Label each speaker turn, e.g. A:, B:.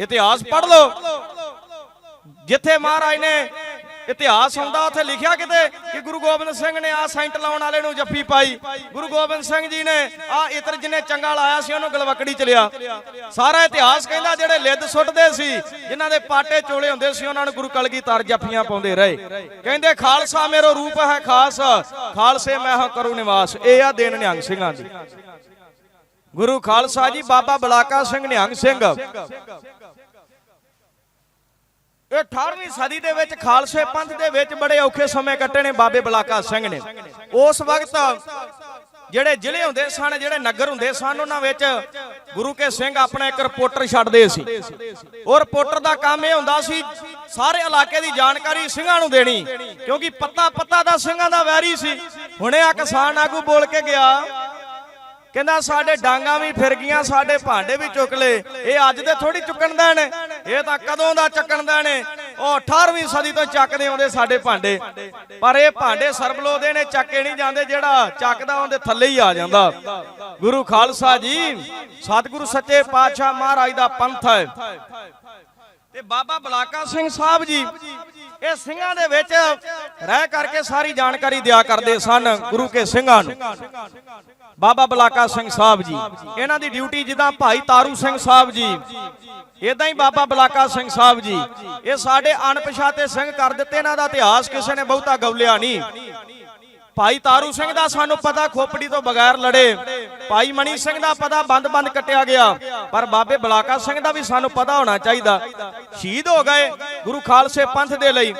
A: ਇਤਿਹਾਸ ਪੜ੍ਹ ਲਓ। ਜਿੱਥੇ ਮਹਾਰਾਜ ਨੇ ਇਤਿਹਾਸ ਆਉਂਦਾ ਉੱਥੇ ਲਿਖਿਆ ਕਿਤੇ ਕਿ ਗੁਰੂ ਗੋਬਿੰਦ ਸਿੰਘ ਨੇ ਆ ਸੈਂਟ ਲਾਉਣ ਵਾਲੇ ਨੂੰ ਜੱਫੀ ਪਾਈ। ਗੁਰੂ ਗੋਬਿੰਦ ਸਿੰਘ ਜੀ ਨੇ ਆ ਇਤਰ ਜਿਹਨੇ ਚੰਗਾ ਲਾਇਆ ਸੀ, ਉਹਨੂੰ ਗਲਵਕੜੀ ਚ ਲਿਆ। ਸਾਰਾ ਇਤਿਹਾਸ ਕਹਿੰਦਾ, ਜਿਹੜੇ ਲਿੱਦ ਸੁੱਟਦੇ ਸੀ, ਜਿਨ੍ਹਾਂ ਦੇ ਪਾਟੇ ਚੋਲੇ ਹੁੰਦੇ ਸੀ, ਉਹਨਾਂ ਨੂੰ ਗੁਰੂ ਕਲਗੀਧਰ ਜੱਫੀਆਂ ਪਾਉਂਦੇ ਰਹੇ। ਕਹਿੰਦੇ, ਖਾਲਸਾ ਮੇਰੋ ਰੂਪ ਹੈ ਖਾਸ, ਖਾਲਸੇ ਮੈਂ ਹਾਂ ਕਰੂ ਨਿਵਾਸ। ਇਹ ਆ ਦੇਣ ਨਿਹੰਗ ਸਿੰਘਾਂ ਦੀ। ਗੁਰੂ ਖਾਲਸਾ ਜੀ, ਬਾਬਾ ਬਲਾਕਾ ਸਿੰਘ ਨਿਹੰਗ ਸਿੰਘ। ਇਹ 18ਵੀਂ ਸਦੀ ਦੇ ਵਿੱਚ ਖਾਲਸੇ ਪੰਥ ਦੇ ਵਿੱਚ ਬੜੇ ਔਖੇ ਸਮੇਂ ਕੱਟੇ ਨੇ ਬਾਬੇ ਬਲਾਕਾ ਸਿੰਘ ਨੇ। ਉਸ ਵਕਤ ਜਿਹੜੇ ਜ਼ਿਲ੍ਹੇ ਹੁੰਦੇ ਸਨ, ਜਿਹੜੇ ਨਗਰ ਹੁੰਦੇ ਸਨ, ਉਹਨਾਂ ਵਿੱਚ ਗੁਰੂ ਕੇ ਸਿੰਘ ਆਪਣਾ ਇੱਕ ਰਿਪੋਰਟਰ ਛੱਡਦੇ ਸੀ। ਉਹ ਰਿਪੋਰਟਰ ਦਾ ਕੰਮ ਇਹ ਹੁੰਦਾ ਸੀ, ਸਾਰੇ ਇਲਾਕੇ ਦੀ ਜਾਣਕਾਰੀ ਸਿੰਘਾਂ ਨੂੰ ਦੇਣੀ, ਕਿਉਂਕਿ ਪੱਤਾ ਪੱਤਾ ਦਾ ਸਿੰਘਾਂ ਦਾ ਵੈਰੀ ਸੀ। ਹੁਣੇ ਆ ਕਿਸਾਨ ਆਗੂ ਬੋਲ ਕੇ ਗਿਆ ਕਹਿੰਦਾ ਸਾਡੇ ਡਾਂਗਾ ਵੀ ਫਿਰ ਗਈਆਂ, ਸਾਡੇ ਭਾਂਡੇ ਵੀ ਚੁੱਕ ਲਏ। ਇਹ ਅੱਜ ਦੇ ਥੋੜੀ ਚੁੱਕਣ ਦੇਣ। ਇਹ ਤਾਂ ਕਦੋਂ ਦਾ ਚੱਕਣ ਦੇਣ? ਉਹ 18ਵੀਂ ਸਦੀ ਤੋਂ ਚੱਕਦੇ ਆਉਂਦੇ ਸਾਡੇ ਭਾਂਡੇ। ਪਰ ਇਹ ਭਾਂਡੇ ਸਰਬਲੋ ਦੇ ਨੇ, ਚੱਕੇ ਨਹੀਂ ਜਾਂਦੇ। ਜਿਹੜਾ ਚੱਕਦਾ ਉਹਦੇ ਥੱਲੇ ਹੀ ਆ ਜਾਂਦਾ। ਗੁਰੂ ਖਾਲਸਾ ਜੀ, ਸਤਿਗੁਰੂ ਸੱਚੇ ਪਾਤਸ਼ਾਹ ਮਹਾਰਾਜ ਦਾ ਪੰਥ ਹੈ। ਤੇ ਬਾਬਾ ਬਲਾਕਾ ਸਿੰਘ ਸਾਹਿਬ ਜੀ, ਇਹ ਸਿੰਘਾਂ ਦੇ ਵਿੱਚ ਰਹਿ ਕਰਕੇ ਸਾਰੀ ਜਾਣਕਾਰੀ ਦਿਆ ਕਰਦੇ ਸਨ ਗੁਰੂ ਕੇ ਸਿੰਘਾਂ ਨੂੰ। ਬਾਬਾ ਬਲਾਕਾ ਸਿੰਘ ਸਾਹਿਬ ਜੀ, ਇਹਨਾਂ ਦੀ ਡਿਊਟੀ ਜਿੱਦਾਂ ਭਾਈ ਤਾਰੂ ਸਿੰਘ ਸਾਹਿਬ ਜੀ ਇਦਾਂ ਹੀ ਬਾਬਾ ਬਲਾਕਾ ਸਿੰਘ ਸਾਹਿਬ ਜੀ, ਇਹ ਸਾਡੇ ਅਣਪਛਾਤੇ ਸਿੰਘ ਕਰ ਦਿੱਤੇ, ਇਹਨਾਂ ਦਾ ਇਤਿਹਾਸ ਕਿਸੇ ਨੇ ਬਹੁਤਾ ਗੌਲਿਆ ਨਹੀਂ। ਭਾਈ ਤਾਰੂ ਸਿੰਘ ਦਾ ਸਾਨੂੰ ਪਤਾ, ਖੋਪੜੀ ਤੋਂ ਬਗੈਰ ਲੜੇ। ਭਾਈ ਮਣੀ ਸਿੰਘ ਦਾ ਪਤਾ, ਬੰਦ-ਬੰਦ ਕੱਟਿਆ ਗਿਆ। ਪਰ ਬਾਬੇ ਬਲਾਕਾ ਸਿੰਘ ਦਾ ਵੀ ਸਾਨੂੰ ਪਤਾ ਹੋਣਾ ਚਾਹੀਦਾ। ਸ਼ਹੀਦ ਹੋ ਗਏ ਗੁਰੂ ਖਾਲਸੇ ਪੰਥ ਦੇ ਲਈ।